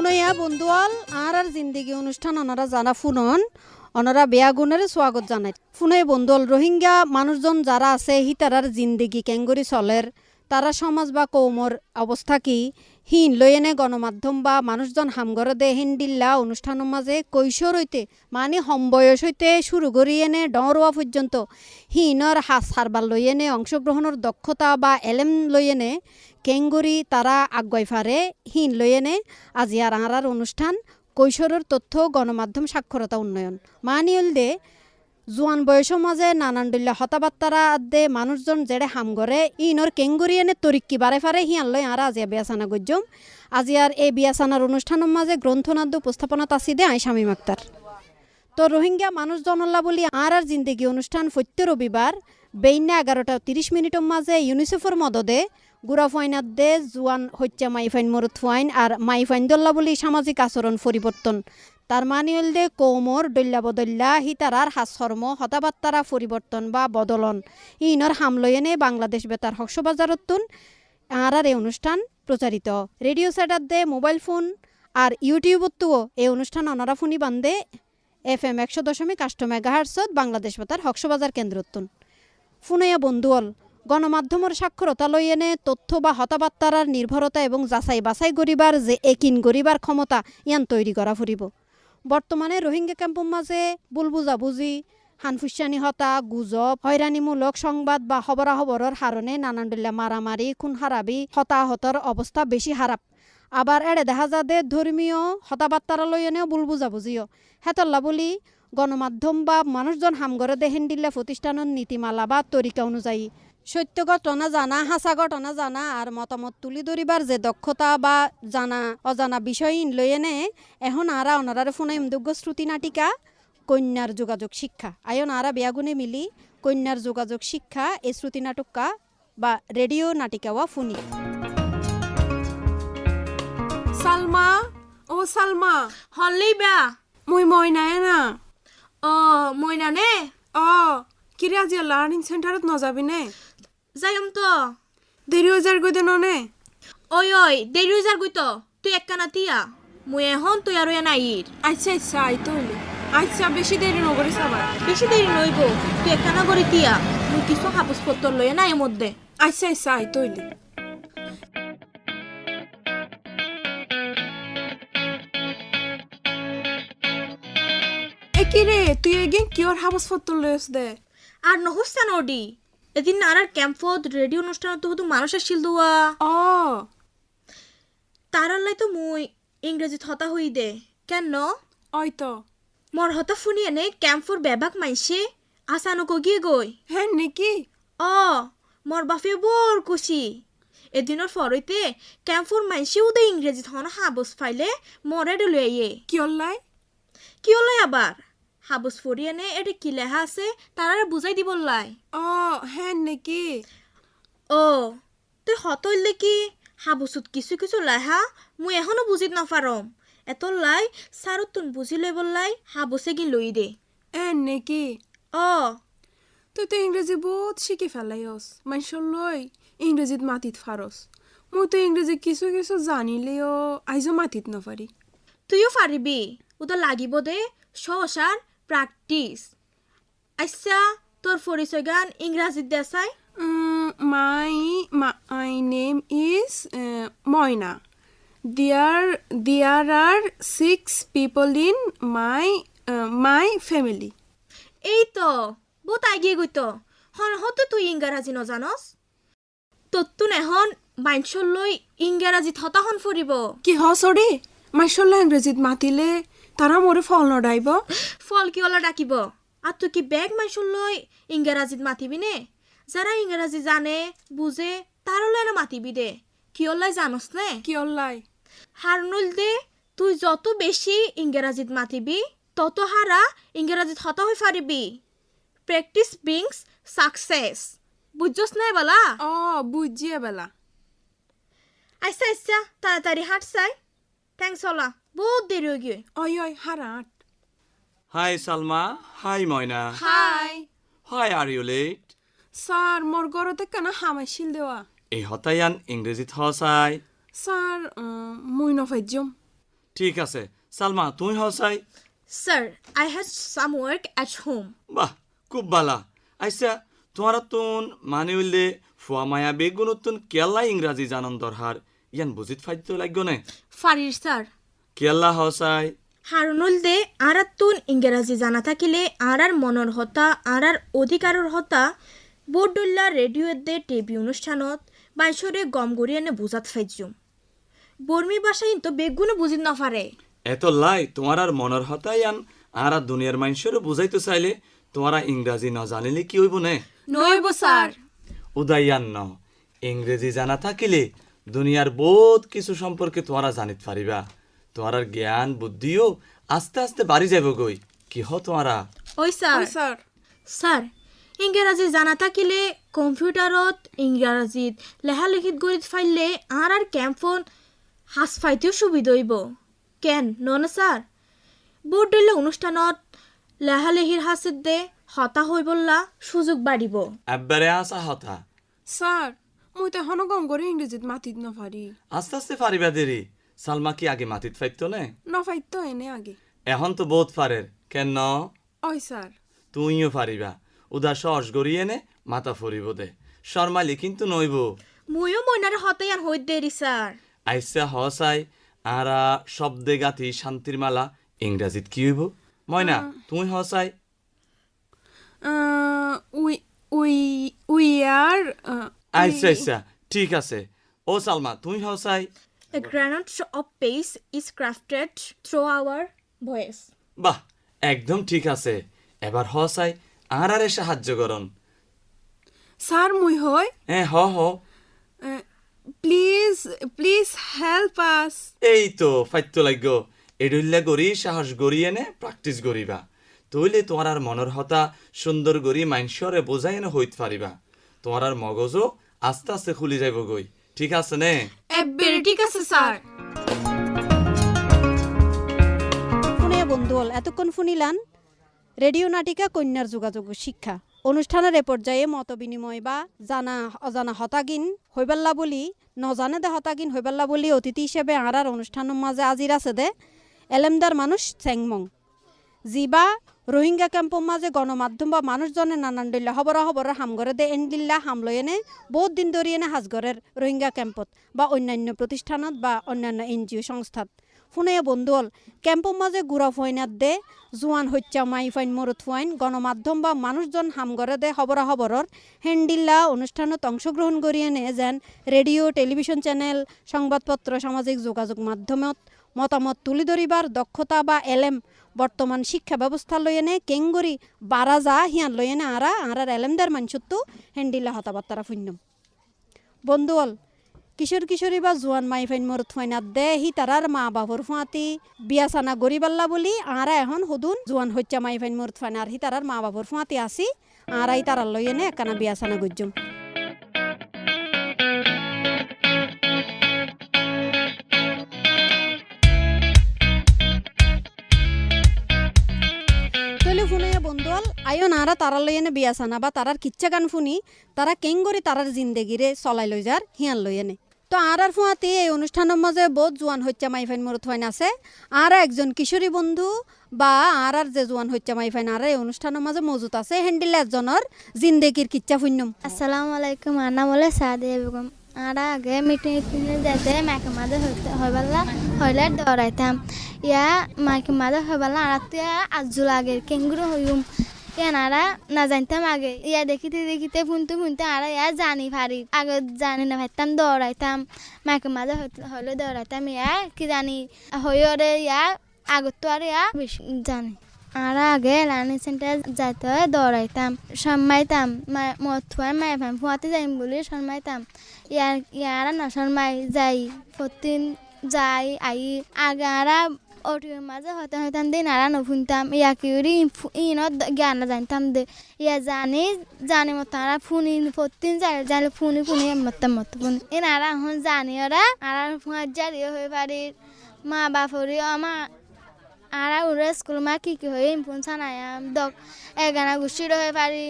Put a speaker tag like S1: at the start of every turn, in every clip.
S1: ফুনইয়া বন্ধুয়াল আর আর জিন্দিগি অনুষ্ঠান ওনারা জানা ফুনন ওনারা বেয়া গুণের স্বাগত জানাই। ফুনই বন্ধুয়াল রোহিঙ্গা মানুষজন যারা আছে হি তারার জিন্দিগি, কেঙ্গুরি চলের তারা সমাজ বা কৌমর অবস্থা কি? হিন, লইয়েনে গণমাধ্যম বা মানুষজন হামগরে দে হিন্দিল্লা অনুষ্ঠানের মাঝে কৈশোর হইতে মানে সমবয়স হইতে শুরু করি এনে ডরোয়া পর্যন্ত হিনর হাস হারবার লইয়েনে অংশগ্রহণের দক্ষতা বা এলেম লইয়েনে কেঙ্গুরি তারা আগুয়াই ফারে হিন লইয়েনে আজি আর আঁরার অনুষ্ঠান কৈশোরের তথ্য, গণমাধ্যম সাক্ষরতা উন্নয়ন। মানিয়ল দে জোয়ান বয়সের মাঝে নানান ডুল্লা হতাবার্তারা দে মানুষজন জেড়ে হাম করে ইনর এনে তরিক্কি বারে ফারে হিয়ান লই আর আজিয়া বিয়াসানা গজ্জম। আজি আর এই বিয়াসানার অনুষ্ঠানের মাঝে গ্রন্থনাদ্য উপস্থাপনা তাসি দে আই শামীম আক্তার তো রোহিঙ্গা মানুষ জনল্লা বলি আর আর জিন্দেগি অনুষ্ঠান প্রত্য রবিবার বেইনা এগারোটা তিরিশ মিনিটের মাঝে ইউনিসেফের মদদে গুড়া ফাইনাত দে জুয়ান হত্যা মাইফাইন মরুত ফাইন আর মাইফাইন দল্লা বলি সামাজিক আচরণ পরিবর্তন তার মানে হল দে কৌমর দল্যা বদল্যা হিতারার হাসর্ম হতাবার্তারা পরিবর্তন বা বদলন। ইনর হামলয়েনে বাংলাদেশ বেতার হকসবাজারতুন আর আর এই অনুষ্ঠান প্রচারিত। রেডিও সেটার দে, মোবাইল ফোন আর ইউটিউবতুও এই অনুষ্ঠান অনারা ফোনি বান্ধে এফ এম একশো দশমিক আষ্ট মেগাহার্সত বাংলাদেশ বেতার হকসবাজার কেন্দ্রতুন ফুনইয়া বন্ধুয়ল গণমাধ্যমের সাক্ষরতা লইয়েনে তথ্য বা হতাবার্তার নির্ভরতা এবং যাচাই বাছাই করিবার যে একিন গরিবার ক্ষমতা ইয়ান তৈরি করা ফুরিব। বর্তমানে রোহিঙ্গা ক্যাম্পের মাঝে বুলবুজাবুজি হানফুসানি হতা গুজব, হয়রানিমূলক সংবাদ বা খবরাখবরের হারণে নানান দিল্লা মারামারি খুন হারাবি হতাহতর অবস্থা বেশি হারাপ আবার এড়ে দেখা যা দে ধর্মীয় হতাবার্তারা লইয়েনেও বুলবুজাবুজিও। হেতল্লা বলি গণমাধ্যম বা মানুষজন হামগরে দেহেন দিল্লা প্রতিষ্ঠানের নীতিমালা বা তরিকা অনুযায়ী। সত্য ঘটনা জানা হাসা ঘটনা জানা আর মতামত তুলি ধরিবার যে দক্ষতা বা জানা, অজানা বিষয় লইয়েনে এখন আরা অনারারে ফোনে ইমদুগ্য শ্রুতি নাটিকা কন্যার যোগাযোগ শিক্ষা। আয়ন আরা বেয়াগুনে মিলি কন্যার যোগাযোগ শিক্ষা, এই শ্রুতি নাটকা বা রেডিও নাটিকাওয়া ফুনি
S2: সালমা ও সালমা
S3: হলেই বেয়া।
S2: মই মইনায়ে না
S3: অ, মইনা নে?
S2: অ, কিরে আজি লার্নিং সেন্টারত নযাবি নে?
S3: যাইম তো।
S2: দেরি হৈ যাৰ গৈ দে নে
S3: ওই ওই দেরি হয়ে যার গুই তো তুই একখানা তিয়া মুই এখন তুই আর নাইর।
S2: আচ্ছা আচ্ছা আইতো হইলে। আচ্ছা বেশি দেরি নকৰিস আবার
S3: বেশি দেরি নইব। তুই একখানা করে তিয়া মুই কিছু কাগজ পত্র লয়ে না এর মধ্যে।
S2: আচ্ছা আচ্ছা আইতো হইলে। এ কি রে তুই এগিন কিয়র হাবস পত্র লৈ আছ দে?
S3: আর নহস্তা নডি। এদিন আর আর ক্যাম্পত রেডিও অনুষ্ঠানত তো শুধু মানুষ আসছিল দুয়া।
S2: অ।
S3: তার আল্লাই তো মুই ইংরেজিত হতা হই দে। কেন?
S2: অইতো।
S3: মর হতা শুনি এনে ক্যাম্পর বেবাক মাইছে আসানো গিয়ে গই
S2: হে নেকি?
S3: অ মর বাপে বৰ খুশি এদিনৰ ফৰৈতে কেম্পৰ মাইসেও দে ইংরেজি ধন হাবস ফাইলে মরে ডলে ইয়ে
S2: কিয়ৰ লাই
S3: কি হলো আবার হাবস ফরি এনে এটা কি লেখা আছে? তারারে বুঝাই দিব লাই।
S2: অ হে নেকি?
S3: ও তুই হতইলে কি হাবসুত কিছু কিছু লেখা মুই এখনও বুজিত নাপারম এত লাই সারত তুন বুঝি লই বললাই হাবসে কি লই দে।
S2: এ নেকি?
S3: অ।
S2: তই তো ইংরেজি বহুত শিকি ফেলাইস মানুষৰ লৈ ইংরেজিত মাতিত ফারস মই তো ইংরেজি কিছু কিছু জানিলেও আইজো মাতিত নপারি
S3: তুইও পারিবি ওটা লাগিব দে সহসার প্র্যাকটিস আচ্ছা তোর পরিচয় গান ইংরাজিত দেখাই
S2: মাই my name is Moina dear dear are six people in my my family
S3: এই তো বহুত আগিয়ে গই তো হন হতো তুই ইংরাজি নজানস তোর তুন এখন বাইনসর লই ইংরাজি হতাহন ফুরিব
S2: কি হসরি মাইশল্লা ইংরেজিত মাতিলে তারা মোরে ফল নডাইব
S3: ফল কি ওলা ডাকিব? আর তুই কি বেগ মাইসর লই ইংরাজিত মাতিবি নে? যারা ইংরাজি জানে বুঝে তার লয় মাতিবি দে। কি ওলাই জানস নে?
S2: কিয়র লাই
S3: হারনুল দে তুই যত বেশি ইংরাজিত মাতিবি তত হারা ইংরাজিত হত হয়ে পারিবি প্র্যাকটিস ব্রিংস সাকসেস। বুঝছস নাই বলা?
S2: অ বুজিয়ে বেলা।
S3: আচ্ছা আচ্ছা তাড়াতাড়ি চাই থ্যাংকস হলা বহুত দেরি হয়ে গিয়ে
S2: অয় অয় হারাট
S4: hi Salma. Hi Moina.
S2: Hi.
S4: Why are you late
S2: sir মোর ঘরতে কেন হামাইছিল দেওয়া
S4: এই হতায়ান ইংরেজিত হসাই
S2: স্যার মুই নফাইজম
S4: ঠিক আছে। সালমা তুই হসাই
S3: Sir, I had some work at home
S4: বাহ খুব বালা। আচ্ছা তোমার তুন মানে হইলে ফুয়া মায়া বেগুন তুন কেলা ইংরাজি জানন দরহার ইয়ান বুঝিত ফাইত লাগো নে
S3: ফারির স্যার
S4: কেলা হসাই
S3: হারুনুল দে আরাত্তুন ইংরেজি জানা থাকিলে আরার মনর হতা আরার অধিকারর হতা বোর্ডুল্লা রেডিও দে টিভি অনুষ্ঠানত বাইশরে গম গড়িয়ানে বুঝাত ফাইজুম। বর্মি ভাষায় তো বেগুনও বুঝিত না পারে
S4: এত লাই তোমার আর মনের হতাই আন আর আর দুনিয়ার মানুষেরও বুঝাইতে চাইলে তোমারা ইংরাজি ন জানিলে কি হইব নে?
S2: নইব স্যার
S4: উদাইয়ান ন ইংরেজি জানা থাকিলে দুনিয়ার বহুত কিছু সম্পর্কে তোমরা জানিত পারিবা তোমার জ্ঞান বুদ্ধিও আস্তে আস্তে বাড়ি যাব গই কি হ তোমারা?
S3: ওই স্যার।
S2: স্যার।
S3: স্যার ইংৰাজী জানা থাকিলে কম্পিউটাৰত ইংৰাজীত লেখালেখিত গঢ়িত ফাইলে আর আর ক্যাম্পন সাজ ফাইতেও সুবিধা হইব। কেন? নন স্যার? বোর্ড দিলে অনুষ্ঠানত লেখালেখির হাসিত দে হতা হই বললা সুযোগ বাড়িব
S4: একবারে আসা হতা।
S2: স্যার মই তো এখনও গম করে ইংরেজিত মাতিত নপারি
S4: আস্তে আস্তে পারিবা দেরি সালমা কি আগে মাটিত ফাইতো নে?
S2: নফাইত এনে আগে।
S4: এখন তো বহুত পারের কেন?
S2: ওই স্যার।
S4: তুইও পারিবা উদা সস গড়িয়ে নে মাথা ফরিব দে। শর্মালি কিন্তু নইব।
S3: ময়ো মইনারে হতাই আর হইত দেরি স্যার।
S4: আইসা হসাই আরা শব্দে গাতি শান্তির মালা। ইংরাজিত কি হইব? ময়না তুই হসাই।
S2: উই উই উই আর
S4: আইসা আইসা। ঠিক আছে। ও সালমা তুই হসাই।
S3: A granite of pace is crafted through our voice.
S4: বাহ একদম ঠিক আছে। এবার হসাই আর আরে সাহায্য করন।
S2: স্যার মুই হয়
S4: হ্যাঁ হ হ।
S2: Please please help us.
S4: এই তো ফাইত্য লাগব এডুল্লা গড়ি সাহস গড়িয়ে নে প্র্যাকটিস গড়িবা। তইলে তোমার আর মনের হতা সুন্দর গড়ি মাইনসরে বোঝাই এনে হইত পারিবা। তোমার আর মগজও আস্তে আস্তে খুলি যাইব গই। ঠিক আছে নে?
S3: ঠিক আছে, স্যার।
S1: শুনে বন্ধু হল, এতক্ষণ শুনিলান রেডিও নাটিকা কন্যার যোগাযোগ শিক্ষা। অনুষ্ঠানের এ পর্যায়ে মত বিনিময় বা জানা, অজানা হতাগিন হইবাল্লা বলি, নজানে দে হতাগিন হইবাল্লা বলি অতিথি হিসেবে আঁরার অনুষ্ঠানের মাঝে আজির আছে দে এলেমদার মানুষ চেংমং। জিবা রোহিঙ্গা ক্যাম্পর মাঝে গণমাধ্যম বা মানুষজনে নানান দলীয় হবর হবর হামগরে দে এন এনদিল্লা হামলয়েনে বহুত দিন ধরিয়েনে হাজগরের রোহিঙ্গা ক্যাম্পত বা অন্যান্য প্রতিষ্ঠানত বা অন্যান্য এনজিও সংস্থাত। ফোনে বন্ধু হল, ক্যাম্পর মাঝে গুড়া ফয়নাত দে, জোয়ান হত্যা মাই ফাইন মরত ফাইন, গণমাধ্যম বা মানুষজন হামগরে দে হবরা হবরর হেন্ডিল্লা অনুষ্ঠানত অংশগ্রহণ করিয়ে নে যেন রেডিও, টেলিভিশন চ্যানেল, সংবাদপত্র, সামাজিক যোগাযোগ মাধ্যমত মতামত তুলি ধরিবার দক্ষতা বা এলেম। বর্তমান শিক্ষা ব্যবস্থা লইয়েনে কেঙ্গরি বারা যা হিয়ান লইয়েনে আরা আরার এলেমদার মানসত্তু হেন্ডিল্লা হতাবার্তারা ফুন্যম বন্ধুয়াল কিশোর কিশোরী বা জোয়ান মাই ফাইন মর থুয়াইনাত দে হি তারার মা বাবর ফুয়াতি বিয়া সানা গরিবাল্লা বলি আরা এখন হুদুন জোয়ান হচ্চা মাই ফাইন মর থুয়াইন আর হি তারার মা বাবর ফুয়াতি আসি আরাই তারার লইয়েনে একখানা বিয়া সানা গুজুম আয়ো নারা তারার লইয়েনে বিয়া সানা, বা তারার কিচ্ছা গান ফুনি, তারা কেঙ্গরি তারার জিন্দেগিরে চলাই লৈ যার, হিয়ান লইয়েনে তো আর আর ফুয়াতে এই অনুষ্ঠানের মাঝে বহুত জোয়ান হত্যা মাইফাইন মরত হইন আছে। আর একজন কিশোরী বন্ধু, বা আর আর যে জোয়ান হত্যা মাইফাইন আর এই অনুষ্ঠানের মাঝে মজুত আছে হ্যান্ডিল একজনের জিন্দেগির কিচ্ছা ফুন্যম
S5: আসসালামু আলাইকুম, আমার নাম হলো সাদিয়া বেগম। আর আগে মিটিং যেতে মাকে মাঝে হইতে হইবাল্লা হইলে দৌড়াইতাম ইয়া মাকে মাঝে হইবাল্লা আর তো আজু লাগে কেঙ্গুরু হইম এনারা না জানতাম আগে। ইয়া দেখিতে দেখিতে, ফুনতে ফুনতে আর ইয়া জানি পারি আগে জানি না পারতাম দৌড়াইতাম। মাকে মাঝে হইলে দৌড়াইতাম ইয়া, কি জানি। হইরে ইয়া, আগত তো আর ইয়া জানি। আর আগে লার্নিং সেন্টার যাইতে হয়, দৌড়াইতাম। সম্মাইতাম মথুয়ার মাই ভাই ফুয়াতে যাইম বলে সম্মাইতাম ইয়ার, ইয়ারা না সম্মাই যাই, প্রতিদিন যাই, আই, আগে আরা ওটির মাঝে হতে হইতাম দিন আরা নফুনতাম ইয়া কিউরি ইনত জ্ঞান জানতাম দে ইয়া জানি জানি মতো আরা ফুনি প্রতিদিন যাই যাইলে ফুনি ফুনি মতাম মতো ফুনি ইন আরা এখন জানি ওরা আরা ফুয়ার জারিও হয়ে পারি মা বাপরি আমার আর ওরা স্কুল মা কি কি হয়ে ইমফোন সানায়াম দক এগানা গুছির হয়ে পারি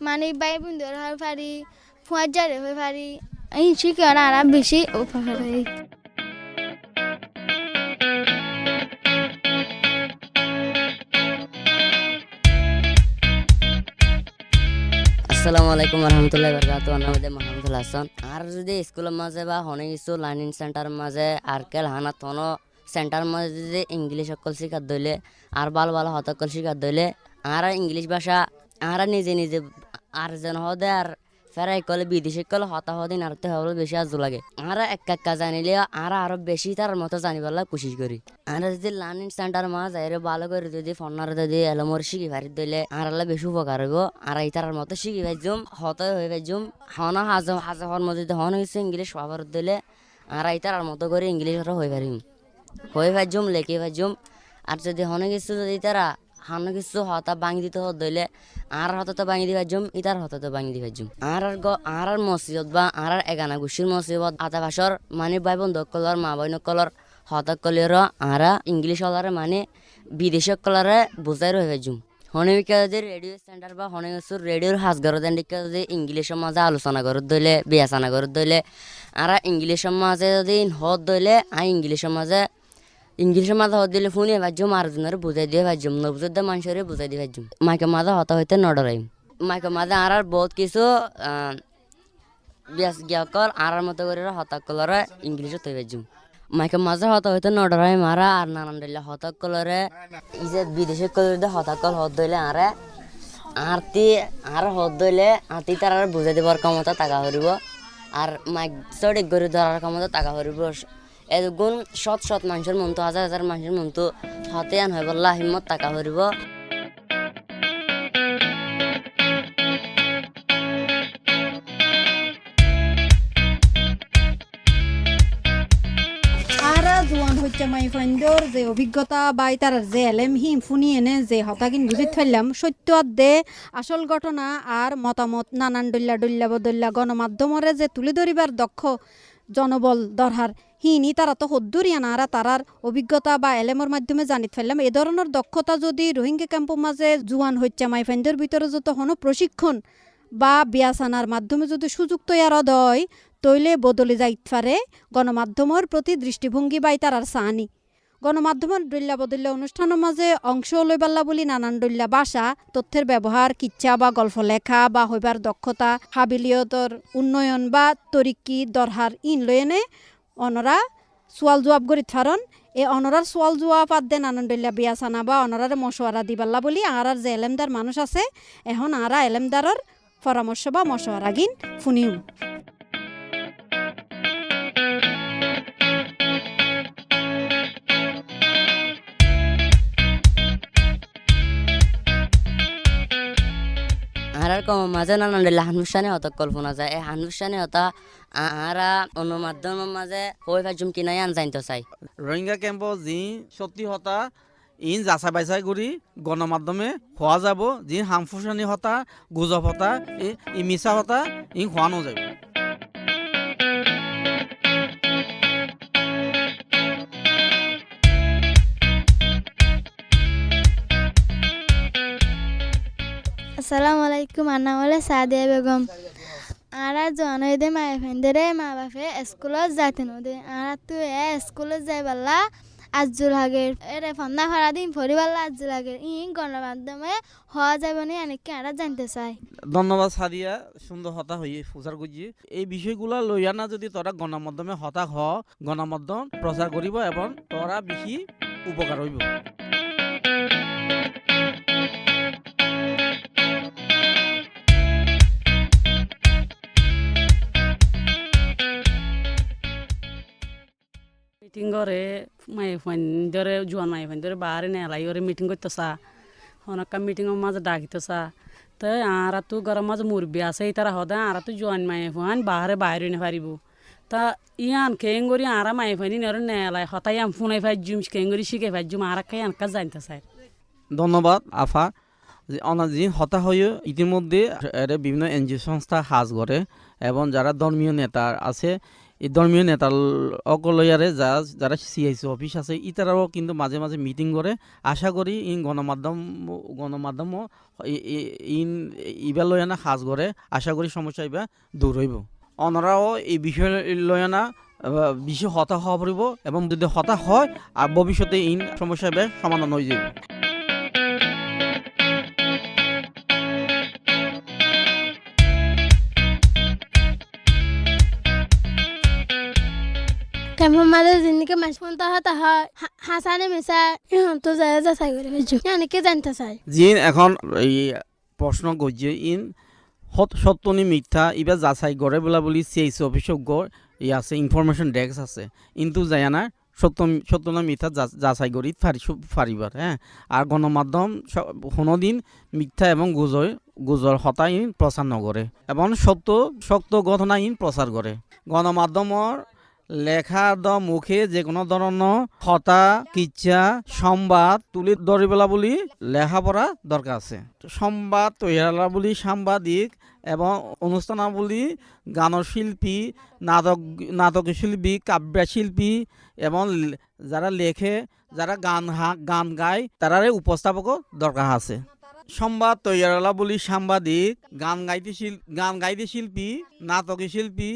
S5: মানে বাই বুন্দর হয়ে পারি ফুয়ার জারে হয়ে পারি এই শিখে আর বেশি উপকার হয়
S6: আসসালামু আলাইকুম রহমতুল্লাহ বরকাত মাহমুদুল হাসান আর যদি স্কুলের মাঝে বা হনে কিছু লার্নিং সেন্টার মাঝে আর কেল হানা থনো সেন্টার মাঝে যদি ইংলিশ অকল শিকার দইলে, আর ভালো ভালো হতকল শিকার দইলে, আর ইংলিশ ভাষা, আর নিজে নিজে আর যেন হদে আর ফেরাই কলে বিদেশি কলে হতা হদিন আর তো হবলে বেশি আজু লাগে। আর এক একা জানিলে আর আরও বেশি তার মতো জানিবার কোশিশ করি আর যদি লার্নিং সেন্টার মাঝ এর ভালো করে যদি ফোনার যদি এলমর শিখি পারি দিলে আর আল্লাহ বেশি উপকার হইব আর এই তার মতো শিখি পাইজুম হত হয়ে পাইজুম হন, হাজ হাজ হর মধ্যে যদি হন হয়েছে ইংলিশ সবার দিলে আর এই তার মতো করে ইংলিশ হয়ে পারিম হয়ে পাইজুম লেখে পাইজুম আর যদি হনে কিছু যদি তারা হান কিছু হতা ভাঙি দিতে হত, দইলে আর হতে তো ভাঙি দিবার জুম, ইতার হতে তো ভাঙি দিবার জুম। আর আর আর আর মসজিদ বা আর আর এগানা গুছির মসজিদ, আতা ভাষার মানে ভাই বন্ধু কলর, মা বইন কলর, হতা কলির আর ইংলিশ হলারে মানে বিদেশি কলরে বুঝাই রয়ে জুম। হনিকা যদি রেডিও সেন্টার বা হনিকা রেডিওর হাজগর দেন্ডিকা যদি ইংলিশের মাঝে আলোচনা করত, দইলে বিয়াচনা করত, দইলে আর ইংলিশের মাঝে যদি হত দইলে আই ইংলিশের মাঝে ইংলিশের মাথা হত দিলে ফোনে ভাজ্যম আর জনের বুঝাই দিয়ে ভাজ্যম নবুঝের দা মানুষের বুঝাই দিয়ে ভাজ্যম মাইকে মাথা হতা হইতে নডরাইম মাইকে মাথা আর বহুত কিছু বিয়াস গিয়াকল আর আর মতো করে হতা কলরে ইংলিশে তৈ ভাজ্যম মাইকে মাঝে হতা হইতে নডরাই মারা আর নানান দিলে হতা কলরে ই যে বিদেশে কলরে হতা কল হত দইলে আরে আর তি আর হত দইলে আতি তার বুঝাই দিবার ক্ষমতা টাকা হরিব আর মাইক সঠিক করে ধরার ক্ষমতা টাকা হরিব এগুণ শত শত মানুষের মনতো হাজার হাজার মানুষের মনতো হাতে আন হয়, বললা হিম্মত টাকা হরিব।
S1: জোয়ান হচ্ছে মাই যে অভিজ্ঞতা বা তার যে এলেম হিম ফুনি এনে যে হতাকিন বুঝি ফেললাম সত্য দে, আসল ঘটনা আর মতামত নানান ডল্লা ডল্লা বদল্লা গণমাধ্যমরে যে তুলে ধরিবার দক্ষ জনবল দরহার হিনি তারা তো হদ্দুরিয়া না আর তারার অভিজ্ঞতা বা এলেমর মাধ্যমে জানিত ফেললাম এ ধরনের দক্ষতা যদি রোহিঙ্গা ক্যাম্পের মাঝে জুয়ান হচ্ছে মাই ফ্রেন্ডের ভিতরে যত হনো প্রশিক্ষণ বা বিয়াসানার মাধ্যমে যদি সুযোগ তৈয়ার হয় তৈলে বদলে যাইত পারে গণমাধ্যমের প্রতি দৃষ্টিভঙ্গি বাই তারার সাহানি গণমাধ্যমের ডল্লা বদল্লা অনুষ্ঠানের মাঝে অংশ লইবাল্লা বলি নানান ডল্লা ভাষা তথ্যের ব্যবহার কিচ্ছা বা গল্প লেখা বা হইবার দক্ষতা হাবিলিয়তর উন্নয়ন বা তরিকি দরহার ইন লয়েনে অনরা সোয়াল জবাব করি থারন। এ অনরার সোয়াল জবাব আর দেন নানান বিয়া সানা বা অনরার মশওয়ারা দিবাল্লা বলি। আর যে এলেমদার মানুষ আছে, এখন আরা এলেমদারর পরামর্শ বা মশওয়ারা গিন ফুনিউ।
S6: আর আর কম মাঝে নানান দিলে হানুষ্ঠানে হতা কল্পনা যায়। এই হানুষ্ঠানে হতা আহারা অন্য মাধ্যমের মাঝে হয়ে পাইজুম কিনাই আন জানতে চাই।
S7: রোহিঙ্গা ক্যাম্প যি সত্যি হতা, ইন যাচাই বাছাই করি গণমাধ্যমে হওয়া যাব, যি হামফুচানি হতা, গুজব হতা ই মিছা হতা, ই খোৱা নাযাব।
S5: আসসালামু আলাইকুম আমার নাম হলো সাদিয়া বেগম আর জন দে মা ফেন্দেরে মা বাপে স্কুলত যাইতে নদে আর তুই এ স্কুলত যাই পাল্লা আজুল হাগের এরে ফন্দা ভাড়া দিন ফরি পাল্লা আজুল হাগের ই গণমাধ্যমে হওয়া যাবে না অনেককে আর জানতে চাই
S7: ধন্যবাদ সাদিয়া সুন্দর হতা হই প্রচার করছি এই বিষয়গুলো লইয়া না যদি তোরা গণমাধ্যমে হতাশ হ গণমাধ্যম প্রচার করিব এবং তোরা বেশি উপকার হইব
S8: মিটিং করে মাই ফাইন ধরে জোয়ান মাই ফাইন ধরে বাহারে নেলাই ওরে মিটিং করতেছা অনেক মিটিংয়ের মাঝে ডাকিতেছা তো আর তো ঘরের মাঝে মুরব্বী আছে এই তারা হদা আর তো জোয়ান মাই ফাইন বাহারে বাইরে নে পারিব তা ইয়ান কেং করি আরা মাই ফাইনি নরে নেলাই হতাই আম ফোনাই ফাই জুম কেং করি শিখে ফাই জুম আর খাই আনকা জানতে চাই
S7: ধন্যবাদ আফা যে অনাজি হতা হয়ে ইতিমধ্যে বিভিন্ন এনজিও সংস্থা সাজ করে এবং যারা ধর্মীয় নেতা আছে এই ধর্মীয় নেতার অকলয়ারে যা যারা সিআইসি অফিস আছে ইতারাও কিন্তু মাঝে মাঝে মিটিং করে। আশা করি ইন গণমাধ্যম গণমাধ্যম ইন ইবা লয়ানা সাজ করে। আশা করি সমস্যা ইবা দূর হইব। অনরাও এই বিষয় লয়ানা আহ, বেশি হতাশ হওয়া পড়ব এবং যদি হতাশ হয় ভবিষ্যতে ইন সমস্যা সমাধান হয়ে যাবে
S5: জিনিকে মাছ ফোনটা হতা হয় হাসানে মিশা ইহন তো যায় যা চাই
S7: জিন এখন এই প্রশ্ন গজ্জে ইন, সত সত্যনি মিথ্যা ইবা যাচাই করে বলা বলি সিএইচ অফিসজ্ঞ ই আছে ইনফরমেশন ডেস্ক আছে। কিন্তু যায় না সত্য সত্য না মিথ্যা যাচাই করি ফারি ফারিবার হ্যাঁ আর গণমাধ্যম কোনোদিন মিথ্যা এবং গুজর গুজর হতা ইন প্রচার নকরে এবং সত্য সত্য ঘটনা ইন প্রচার করে গণমাধ্যমৰ লেখা দ মুখে যে কোনো ধৰণৰ হতা কিচ্ছা সংবাদ তুলি ধৰিবলা বুলি লেখা পঢ়া দৰকাৰ আছে। সংবাদ তৈয়াৰা বুলি সাংবাদিক এবং অনুষ্ঠানাবলী গানৰ শিল্পী নাটক নাটক শিল্পী কাব্য শিল্পী এবং যারা লেখে, যারা গান গান গায়, তারারে উপস্থাপকও দরকার আছে। সংবাদ তৈয়ারলা বলি সাংবাদিক, গান গাইতে শিল, গান গাইতে শিল্পী নাটকী শিল্পী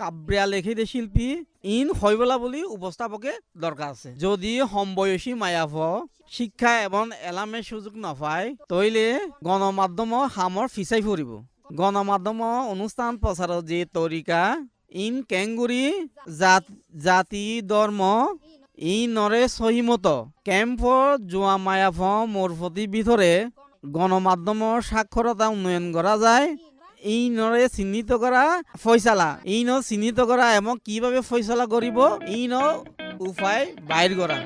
S7: কাব্রিয়া লেখিতে শিল্পী, ইন হইবলা বলি উপস্থাপকে দরকার আছে। যদি সমবয়সী মায়াভ শিক্ষা এবং এলামে সুযোগ নাপায়, তইলে গণমাধ্যম হামৰ ফিচাই ফুৰিব। গণমাধ্যম অনুষ্ঠান প্ৰচাৰৰ যে তৰিকা, ইন কেংগুৰি, জাত, জাতি, ধৰ্ম, ই নৰে সহিমত ক্যাম্পর জোয়া মায়াফ মোরফতি ভিতরে গণমাধ্যমের সাক্ষরতা উন্নয়ন করা যায়। এই নরে চিহ্নিত করা ফয়সালা এই ন চিহ্নিত করা এবং কীভাবে ফয়সালা করিব এই ন উপায় বাইর করা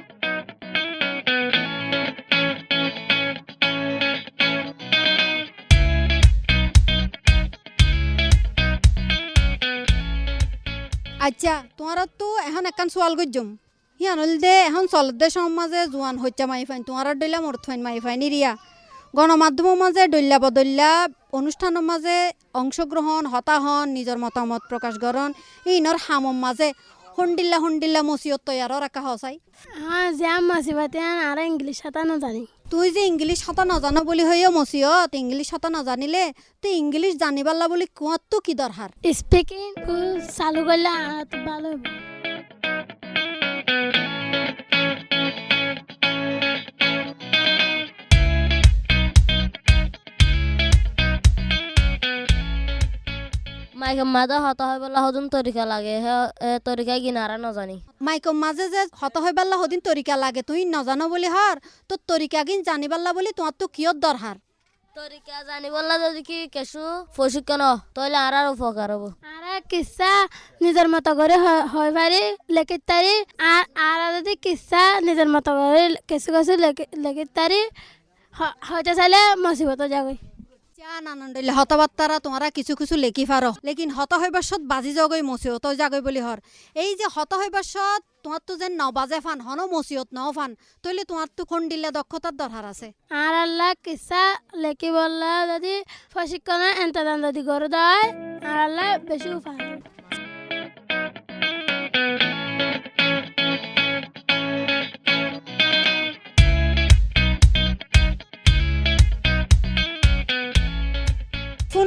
S1: আচ্ছা তোমার তো এখন একান সোয়াল গজ্জম হিয়ান হল দে, এখন চলদে সমাজে জোয়ান হত্যা মাই ফাইন। তোমার ডইলা মোর ফাইন মাই ফাইন ইরিয়া গণমাধ্যমের মাঝে ডল্লা বদল্লা অনুষ্ঠানের মাঝে অংশগ্রহণ হতাহন নিজের মতামত প্রকাশ করন ইনর হামম মাঝে হন্ডিল্লা হন্ডিল্লা মসিয়ত তৈয়ারও রাখা হসাই
S5: হ্যাঁ জ্যাম মাসি বাতে আর ইংলিশ হাতা না জানি
S1: তুই যে ইংলিশ হতা নাজানো বলি হইও মসিয়ত ইংলিশ হতা নাজানিলে তুই ইংলিশ জানিবাল্লা বলি কুয়ার তো কি দরকার
S5: স্পিকিং চালু করলে ভালো হবে
S6: মাইকে মাদা হতা হয় বলা হদুন তরিকা লাগে। হে তরিকা গিনারা নজানি।
S1: মাইকম মাঝে যে হত হইবাল্লা হদিন তরিকা লাগে তুই নাজানো বলি হর তোর তরিকা গিন জানিবাল্লা বলি তোমার তো কিয়র দরকার
S6: তরিকা জানি বললা যদি কি কেসু প্রশিক্ষণ তইলে আর আর উপকার হব।
S5: আর কিসা নিজের মতো করে হয়- পারি লেখিত তারি আর আর যদি কিসা নিজের মতো করে কিছু কিছু লেখিত তারি হয়তো চাইলে মসিবত যাগই
S1: চা আনন্দ হতবার্তারা তোমরা কিছু কিছু লেখি পারো লেকিন হত হইবার সত বাজি জগই মসিয়ত জাগই বলি হর এই যে হত হইবার সত তোমার তো যেন নবাজে ফান, হন মসিয়ত ন ফান, তইলে তোমার তো কোন দিলে দক্ষতার দরকার আছে?
S5: আর আল্লাহ কিসা লেখি বললা যদি প্রশিক্ষণের এন্তদান যদি করে দেয় আর আল্লাহ বেশি উপায়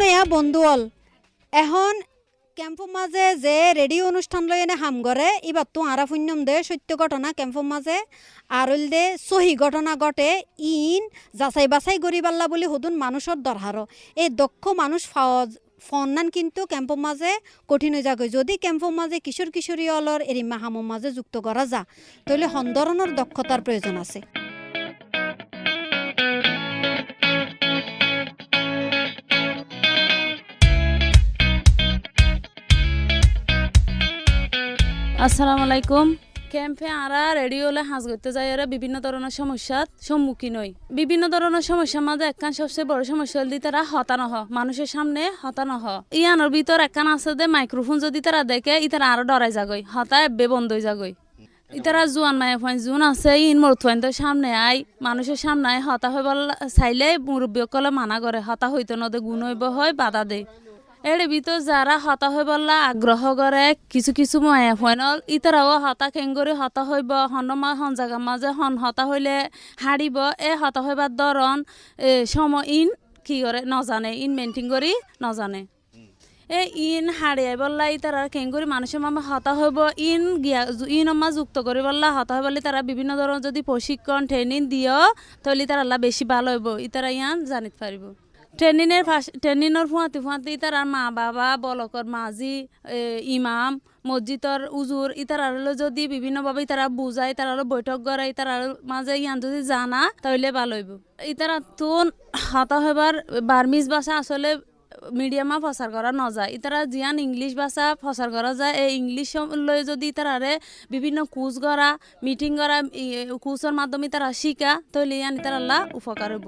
S1: শুনে বন্ধু হল এখন ক্যাম্পৰ মাঝে যে রেডিও অনুষ্ঠান লৈ এনে হাম কৰে এবার তো আরা পুণ্যম দে সত্য ঘটনা ক্যাম্পৰ মাঝে আরল দে সহি ঘটনা ঘটে, ইন যাচাই বাছাই করি পাল্লা বলি হদুন মানুষের দরহার এই দক্ষ পাওয়া ফন্নান কিন্তু ক্যাম্পৰ মাঝে কঠিন হয়ে যাগৈ। যদি ক্যাম্পৰ মাঝে কিশোর কিশোরী অলর এরিমা হামৰ মাঝে যুক্ত করা যা তাহলে সন্দরণের দক্ষতার প্রয়োজন আছে।
S8: আসসালামু আলাইকুম। ক্যাম্পে আরা রেডিওলে হাঁস করতে যাই এরা বিভিন্ন ধরনের সমস্যার সম্মুখীন হই। বিভিন্ন ধরনের সমস্যার মাঝে একখান সবচেয়ে বড় সমস্যা হল তারা হতানো হ, মানুষের সামনে হতানো হ। ইয়ানোর ভিতর একখান আছে যে মাইক্রোফোন যদি তারা দেখে ইতারা আরও ডরাই যাগই হতা এবে বন্ধ হয়ে যাগই ইতারা জুয়ান মায়ে ফাইন জুন আছে ইন মোর মরথুয়াইন তো সামনে আই মানুষের সামনে আই হতা হইব চাইলে মুরব্বী মানা করে হতা হইতে নদে গুণ হইব হয়, বাধা দেয়। এর ভিতর যারা হতা হই বললা আগ্রহ করে কিছু কিছু মায়া ফাইনল ইতারাও হতা কেঙ্গরি হতা হইব হন হন জাগা মাঝে হন হতা হইলে হারিব এ হতা হইবার দরন এ সম ইন কি করে নজানে, ইন মেনটেন করি নজানে। এ ইন হারিয়ে বললা ই ইতারা কেঙ্গরি মানুষের মামা হতা হইব ইন গিয়া, ইন আমা যুক্ত করি বললা হতা হই বলে তারা বিভিন্ন ধরনের যদি প্রশিক্ষণ ট্রেনিং দিও তাহলে তারা বেশি ভালো হইব ইতারা ইয়ান জানিত পারিব ট্রেনিনের ট্রেনিনের ফুয়াতে ফুয়াতে আর মা বাবা বলকর মাঝি ইমাম মসজিদর উজুর ইতার যদি বিভিন্নভাবে ইতারা বুঝায় তার বৈঠক করে আরও মাঝে ইয়ান যদি জানা, তাহলে ভালো হইব। ইতারা তো হাতা হবার বার্মিজ ভাষা আসলে মিডিয়ামা প্রচার করা নযায়। ইতারা জিয়ান ইংলিশ ভাষা প্রচার করা যায়, এই ইংলিশ লই যদি ইতারারে বিভিন্ন কুচ করা মিটিং করা কুচর মাধ্যমে তারা শিকা, তাহলে ইয়ান ইতার আল্লাহ উপকার হইব।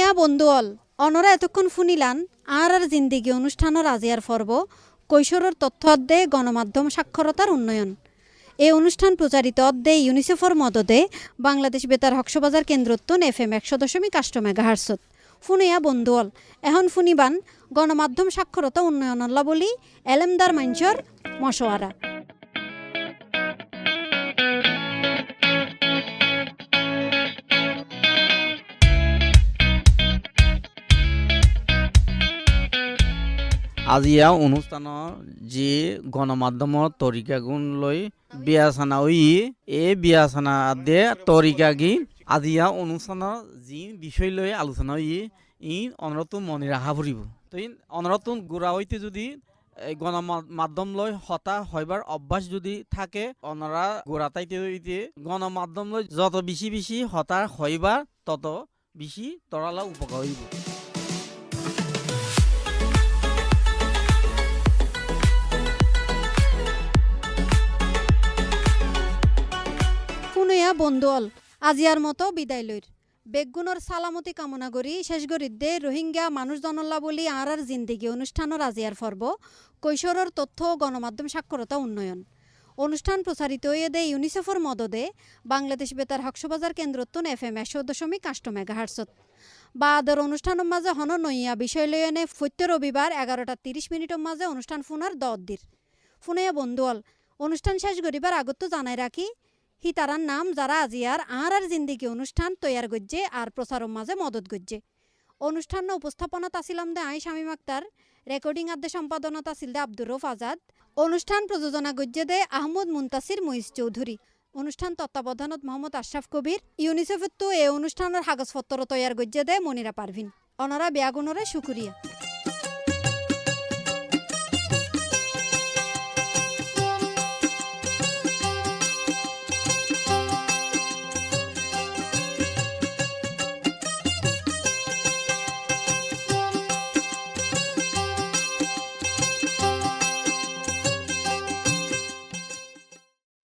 S1: পুনয়া বন্ধুঅল অনরা এতক্ষণ ফুনিলান আর আর জিন্দিগি অনুষ্ঠানের আজিয়ার পর্ব কৈশোরের তথ্য অধ্যে গণমাধ্যম সাক্ষরতার উন্নয়ন। এই অনুষ্ঠান প্রচারিত অধ্যে ইউনিসেফর মদদে বাংলাদেশ বেতার হকসবাজার কেন্দ্রত্বন এফ এম একশো দশমিক আষ্ট মেগাহার্সত ফুনিয়া বন্ধুঅল এখন ফুনিবান গণমাধ্যম সাক্ষরতা উন্নয়ন বলি এলেমদার মঞ্চর মশওয়ারা
S7: আজিয়া অনুষ্ঠানৰ যি গণমাধ্যমৰ তৰিকাগুণ লৈ বিয়াচনা ই এই বিয়াচনা দে তৰিকাগি আজিয়া অনুষ্ঠানৰ যি বিষয় লৈ আলোচনা, ই ই অনৰতো মনে ৰাখা ফুৰিব তো ই হইতে যদি এই গণমাধ্যম লৈ হতা হইবার অভ্যাস যদি থাকে অনরা গোড়াতাইতে গণমাধ্যম লৈ যত বেশি বেশি হতার হইবার তত বেশি তরালা উপকার হইব।
S1: ফুনুয়া বন্ধুঅল আজিয়ার মতো বিদায় লইর বেগুনের সালামতি কামনা করি শেষ গরিদ্দে রোহিঙ্গা মানুষ জনল্লা বলি আর আর জিন্দিগি অনুষ্ঠানের আজিয়ার পর্ব কৈশোরের তথ্য গণমাধ্যম সাক্ষরতা উন্নয়ন। অনুষ্ঠান প্রচারিত হয়ে দে ইউনিসেফর মদদে বাংলাদেশ বেতার হকসবাজার কেন্দ্রত্বন এফ এম একশো দশমিক আষ্ট মেগাহার্সত বাদর অনুষ্ঠানের মাঝে হন নইয়া বিষয় লয়নে ফৈত্য রবিবার এগারোটা তিরিশ মিনিটের মাঝে অনুষ্ঠান ফোনার দদ্দির ফোনে বন্ধুয়াল অনুষ্ঠান শেষ করিবার আগত জানাই রাখি হি তারার নাম যারা আজিয়ার আর আর জিন্দিগি অনুষ্ঠান তৈয়ার গজ্জে আর প্রচারের মাঝে মদত গজ্জে। অনুষ্ঠান উপস্থাপনাত আসিলাম দে আই শামীম আক্তার রেকর্ডিং আদ্যে সম্পাদনাত আছিল দে আব্দুর রফ আজাদ। অনুষ্ঠান প্রযোজনা গজ্জে দে আহমদ মুন্তাসির মহিষ চৌধুরী। অনুষ্ঠান তত্ত্বাবধানত মোহাম্মদ আশরাফ কবির। ইউনিসেফের তো এই অনুষ্ঠানের কাগজপত্র তৈয়ার গজ্জে দে মনিরা পারভিন। অনারা বেয়াগুণরে সুকুরিয়া